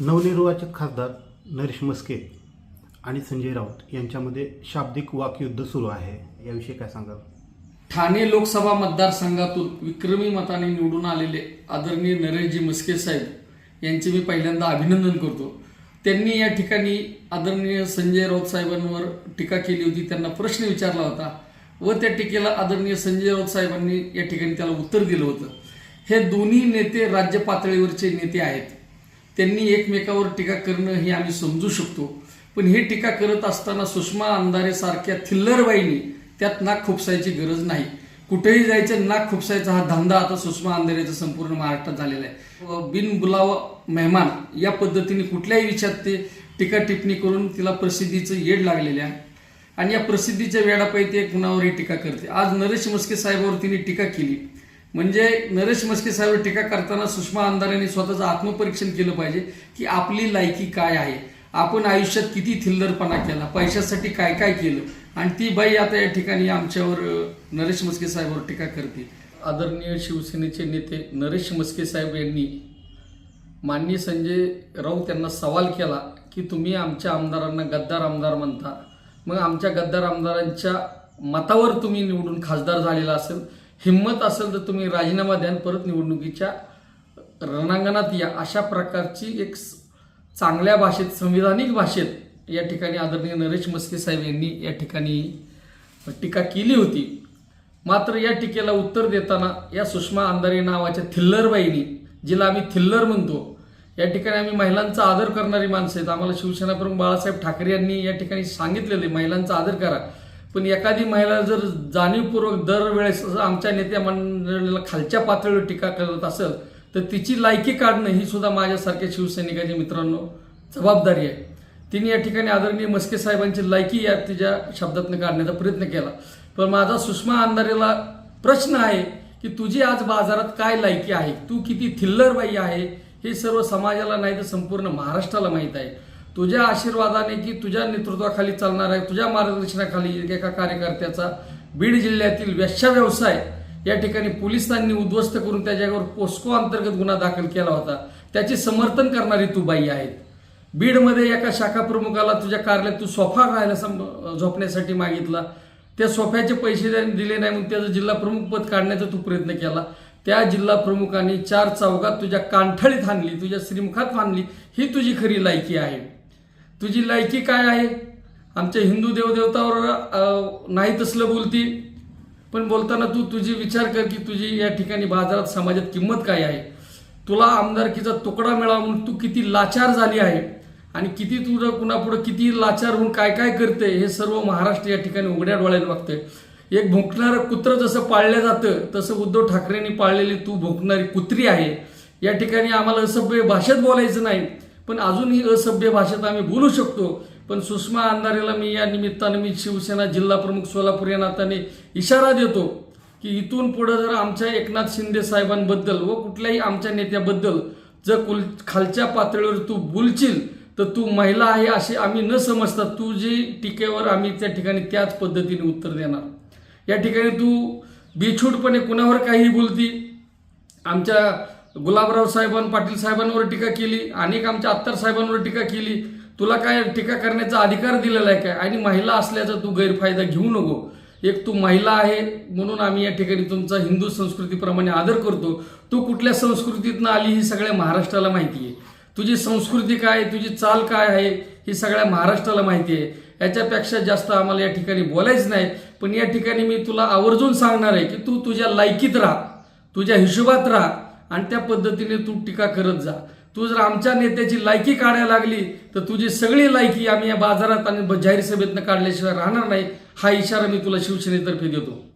नवनिर्वाचित खासदार नरेश मस्के आणि संजय राऊत यांच्यामध्ये शाब्दिक वाकयुद्ध सुरू आहे. याविषयी काय सांगाल? ठाणे लोकसभा मतदारसंघातून विक्रमी मताने निवडून आलेले आदरणीय नरेशजी मस्के साहेब यांचे मी पहिल्यांदा अभिनंदन करतो. त्यांनी या ठिकाणी आदरणीय संजय राऊत साहेबांवर टीका केली होती. त्यांना प्रश्न विचारला होता व त्या टीकेला आदरणीय संजय राऊत साहेबांनी या ठिकाणी त्याला उत्तर दिलं होतं. हे दोन्ही नेते राज्य पातळीवरचे नेते आहेत. त्यांनी एकमेकावर टीका करणं हे आम्ही समजू शकतो. पण हे टीका करत असताना सुषमा अंधारे सारख्या थिल्लरबाईंनी त्यात नाक खुपसायची गरज नाही. कुठेही जायचं नाक खुपसायचा हा धंदा आता सुषमा अंधारेचा संपूर्ण महाराष्ट्रात झालेला आहे. बिन बुलाव मेहमान या पद्धतीने कुठल्याही विषयात ते टीका टिप्पणी करून तिला प्रसिद्धीचं येड लागलेले आहे. आणि या प्रसिद्धीच्या वेळापैकी ते कुणावरही टीका करते. आज नरेश मस्के साहेबावर तिने टीका केली. म्हणजे नरेश मस्के साहेब टीका करताना सुषमा अंधारेने स्वतःचं आत्मपरीक्षण केलं पाहिजे की आपली लायकी काय आहे. आपण आयुष्यात किती थिल्लरपणा केला पैशासाठी काय काय केलं? आणि ती बाई आता या ठिकाणी आमच्यावर नरेश मस्के साहेबांवर टीका करते. आदरणीय शिवसेनेचे नेते नरेश मस्के साहेब यांनी माननीय संजय राऊत यांना सवाल केला की तुम्ही आमच्या आमदारांना गद्दार आमदार म्हणता. मग आमच्या गद्दार आमदारांच्या मतावर तुम्ही निवडून खासदार झालेला असेल. हिंमत असेल तर तुम्ही राजीनामा द्या परत निवडणुकीच्या रणांगणात या. अशा प्रकारची एक स- चांगल्या भाषेत संविधानिक भाषेत या ठिकाणी आदरणीय नरेश मस्के साहेब यांनी या ठिकाणी टीका केली होती. मात्र या टीकेला उत्तर देताना या सुषमा अंधारे नावाच्या थिल्लरबाईंनी जिला आम्ही थिल्लर म्हणतो या ठिकाणी आम्ही महिलांचा आदर करणारी माणसं आहेत. आम्हाला शिवसेनाप्रमुख बाळासाहेब ठाकरे यांनी या ठिकाणी सांगितलेलं आहे महिलांचा आदर करा. पण एखादी महिला जर जाणीवपूर्वक दरवेळेस असं आमच्या नेत्या मंडळीला खालच्या पातळीवर टीका करत असेल तर तिची लायकी काढणं ही सुद्धा माझ्यासारख्या शिवसैनिकाच्या मित्रांनो जबाबदारी आहे. तिने या ठिकाणी आदरणीय मस्के साहेबांची लायकी या तिच्या शब्दातनं काढण्याचा प्रयत्न केला. पण माझा सुषमा अंधारेला प्रश्न आहे की तुझी आज बाजारात काय लायकी आहे? तू किती थिल्लरबाई आहे? हे सर्व समाजाला नाही तर संपूर्ण महाराष्ट्राला माहीत आहे. तुझ्या आशीर्वादाने की तुझ्या नेतृत्वाखाली चालणार आहे तुझ्या मार्गदर्शनाखाली एका कार्यकर्त्याचा बीड जिल्ह्यातील व्यश्या व्यवसाय या ठिकाणी पोलिसांनी उद्ध्वस्त करून त्याच्यावर पोस्को अंतर्गत गुन्हा दाखल केला होता. त्याचे समर्थन करणारी तू बाई आहेत. बीडमध्ये एका शाखा प्रमुखाला तुझ्या कार्यालयात तू सोफा राहायला सम- झोपण्यासाठी मागितला. त्या सोफ्याचे पैसे त्यांनी दिले नाही म्हणून त्याचं जिल्हा प्रमुख पद काढण्याचा तू प्रयत्न केला. त्या जिल्हा प्रमुखांनी चार चौघात तुझ्या कांठळीत आणली तुझ्या श्रीमुखात आणली ही तुझी खरी लायकी आहे. तुझी लायकी काय आहे? आमच्या हिंदू देवदेवतावर नाही तसलं बोलती. पण बोलताना तू तुझी विचार कर की तुझी या ठिकाणी बाजारात समाजात किंमत काय आहे? तुला आमदारकीचा तुकडा मिळावा म्हणून तू किती लाचार झाली आहे? आणि किती तुझं कुणापुढं किती लाचार होऊन काय काय करते हे सर्व महाराष्ट्र या ठिकाणी उघड्या डोळ्याने बघते एक भुंकणारं कुत्र जसं पाळलं जातं तसं उद्धव ठाकरेंनी पाळलेली तू भुंकणारी कुत्री आहे. या ठिकाणी आम्हाला असं भाषेत बोलायचं नाही. पण अजूनही असभ्य भाषेत आम्ही बोलू शकतो. पण सुषमा अंधारेला मी या निमित्तानं मी शिवसेना जिल्हा प्रमुख सोलापूर या नात्याने इशारा देतो की इथून पुढं जर आमच्या एकनाथ शिंदे साहेबांबद्दल व कुठल्याही आमच्या नेत्याबद्दल जर कुल खालच्या पातळीवर तू बोलशील तर तू महिला आहे असे आम्ही न समजता तू जी टीकेवर आम्ही त्या ठिकाणी त्याच पद्धतीने उत्तर देणार. या ठिकाणी तू बेछूटपणे कुणावर काही बोलती आमच्या गुलाबराव साहेबां पाटील साहेबांवर टीका केली अनेक आमच्या अत्तर साहेबांवर टीका केली. तुला काय टीका करण्याचा अधिकार दिलेला आहे काय? आणि महिला असल्याचा तू गैरफायदा घेऊ नको. एक तू महिला आहे म्हणून आम्ही या ठिकाणी तुमचा हिंदू संस्कृतीप्रमाणे आदर करतो. तू कुठल्या संस्कृतीतनं आली ही सगळ्या महाराष्ट्राला माहिती आहे. तुझी संस्कृती काय तुझी चाल काय आहे ही सगळ्या महाराष्ट्राला माहिती आहे. याच्यापेक्षा जास्त आम्हाला या ठिकाणी बोलायचं नाही. पण या ठिकाणी मी तुला आवर्जून सांगणार आहे की तू तुझ्या लायकीत राहा तुझ्या हिशोबात राहा. आणि त्या पद्धतीने तू टीका करत जा. तू जर आमच्या नेत्याची लायकी काढायला लागली तर तुझी सगळी लायकी आम्ही या बाजारात आणि जाहीर सभेतनं काढल्याशिवाय राहणार नाही हा इशारा मी तुला शिवसेनेतर्फे देतो.